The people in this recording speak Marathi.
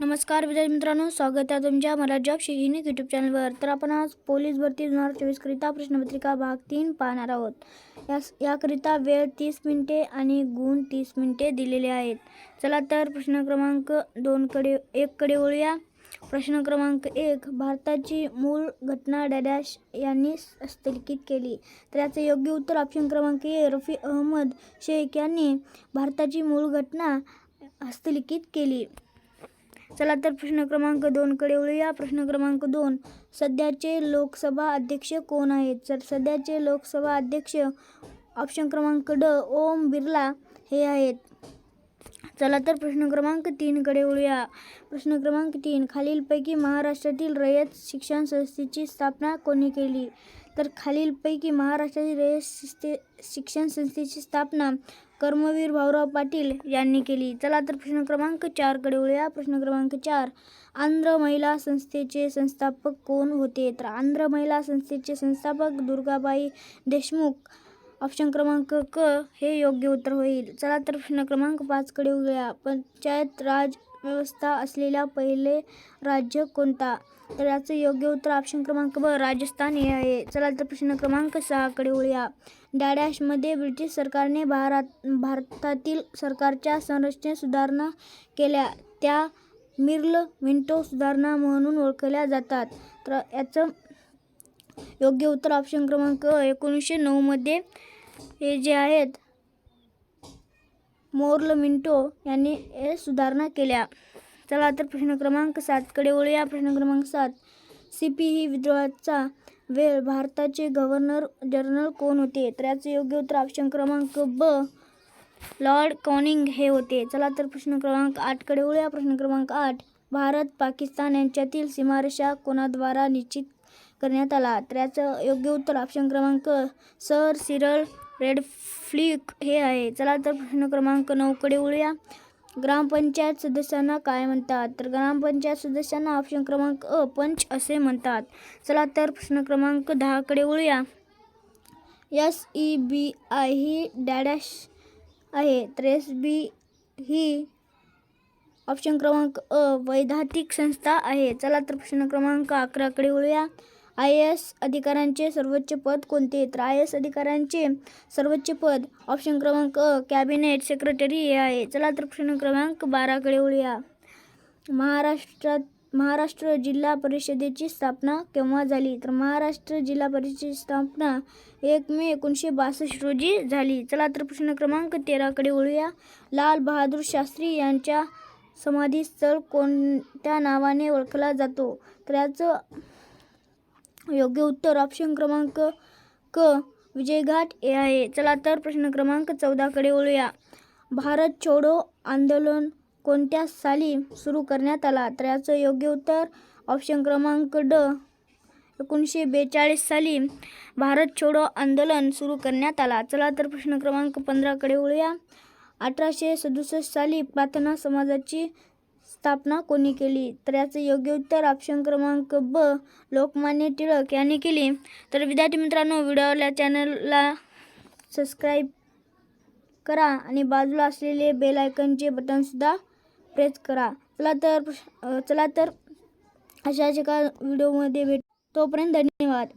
नमस्कार विद्यार्थी मित्रांनो स्वागत आहे तुमच्या मला जॉब शिकवणी यूट्यूब चॅनलवर तर आपण आज पोलीस भरती दोन हजार चोवीसकरिता प्रश्नपत्रिका भाग तीन पाहणार आहोत. यास याकरिता वेळ तीस मिनिटे आणि गुण तीस मिनिटे दिलेले आहेत. चला तर प्रश्न क्रमांक दोनकडे एककडे वळूया. प्रश्न क्रमांक एक भारताची मूळ घटना डॅडॅश यांनी हस्तलिखित केली. तर याचे योग्य उत्तर ऑप्शन क्रमांक ए रफी अहमद शेख यांनी भारताची मूळ घटना हस्तलिखित केली. चला तर प्रश्न क्रमांक दोनकडे वळूया. प्रश्न क्रमांक दोन सध्याचे लोकसभा अध्यक्ष कोण आहेत? तर सध्याचे लोकसभा अध्यक्ष ऑप्शन क्रमांक ड ओम बिर्ला हे आहेत. चला तर प्रश्न क्रमांक तीनकडे वळूया. प्रश्न क्रमांक तीन खालीलपैकी महाराष्ट्रातील रयत शिक्षण संस्थेची स्थापना कोणी केली? तर खालीलपैकी महाराष्ट्रातील रयत शिस्ते शिक्षण संस्थेची स्थापना कर्मवीर भाऊराव पाटील यांनी केली. चला तर प्रश्न क्रमांक चारकडे वळूया. प्रश्न क्रमांक चार आंध्र महिला संस्थेचे संस्थापक कोण होते? तर आंध्र महिला संस्थेचे संस्थापक दुर्गाबाई देशमुख ऑप्शन क्रमांक क हे योग्य उत्तर होईल. चला तर प्रश्न क्रमांक पाचकडे वळूया पंचायत राज व्यवस्था असलेल्या पहिले राज्य कोणता? तर याचं योग्य उत्तर ऑप्शन क्रमांक ब राजस्थान हे आहे. चला तर प्रश्न क्रमांक सहाकडे वळूया डॅडॅशमध्ये ब्रिटिश सरकारने भारत भारतातील सरकारच्या संरचनेत सुधारणा केल्या. त्या मिर्ल विंटो सुधारणा म्हणून ओळखल्या जातात. तर याचं योग्य उत्तर ऑप्शन क्रमांक एकोणीसशे नऊमध्ये हे जे आहेत मोर्ल मिंटो यांनी सुधारणा केल्या. चला तर प्रश्न क्रमांक सातकडे वळूया. प्रश्न क्रमांक सात सी पी ही विद्रोहाचा वेळ भारताचे गव्हर्नर जनरल कोण होते? तर याचं योग्य उत्तर ऑप्शन क्रमांक ब लॉर्ड कॉनिंग हे होते. चला तर प्रश्न क्रमांक आठकडे वळूया. प्रश्न क्रमांक आठ भारत पाकिस्तान यांच्यातील सीमारेषा कोणाद्वारा निश्चित करण्यात आला. त्याचं योग्य उत्तर ऑप्शन क्रमांक सर सिरल रेड फ्लिक हे आहे. चला तर प्रश्न क्रमांक नऊकडे वळूया. ग्रामपंचायत सदस्यांना काय म्हणतात? तर ग्रामपंचायत सदस्यांना ऑप्शन क्रमांक अ पंच असे म्हणतात. चला तर प्रश्न क्रमांक दहाकडे वळूया. एस ई बी आय ही डॅडॅश आहे. तर एस बी ही ऑप्शन क्रमांक अ वैधानिक संस्था आहे. चला तर प्रश्न क्रमांक अकराकडे वळूया. आय ए एस अधिकाऱ्यांचे सर्वोच्च पद कोणते? तर आय एस अधिकाऱ्यांचे सर्वोच्च पद ऑप्शन क्रमांक अ कॅबिनेट सेक्रेटरी हे आहे. चला तर प्रश्न क्रमांक बाराकडे वळूया. महाराष्ट्रात महाराष्ट्र जिल्हा परिषदेची स्थापना केव्हा झाली? तर महाराष्ट्र जिल्हा परिषदेची स्थापना एक मे एकोणीसशे बासष्ट रोजी झाली. चला तर प्रश्न क्रमांक तेराकडे वळूया. लाल बहादूर शास्त्री यांच्या समाधीस्थळ कोणत्या नावाने ओळखला जातो? तर याचं योग्य उत्तर ऑप्शन क्रमांक क विजयघाट हे आहे. चला तर प्रश्न क्रमांक चौदाकडे वळूया. भारत छोडो आंदोलन कोणत्या साली सुरू करण्यात आला? तर याचं योग्य उत्तर ऑप्शन क्रमांक ड एकोणीसशे बेचाळीस साली भारत छोडो आंदोलन सुरू करण्यात आला. चला तर प्रश्न क्रमांक पंधराकडे वळूया. अठराशे सदुसष्ट साली प्रार्थना समाजाची स्थापना कोणी केली? तर याचं योग्य उत्तर ऑप्शन क्रमांक ब लोकमान्य टिळक यांनी केली. तर विद्यार्थी मित्रांनो व्हिडिओला चॅनलला सबस्क्राईब करा आणि बाजूला असलेले बेल आयकनचे बटनसुद्धा प्रेस करा. चला तर चला तर अशाच एका व्हिडिओमध्ये भेट तोपर्यंत धन्यवाद.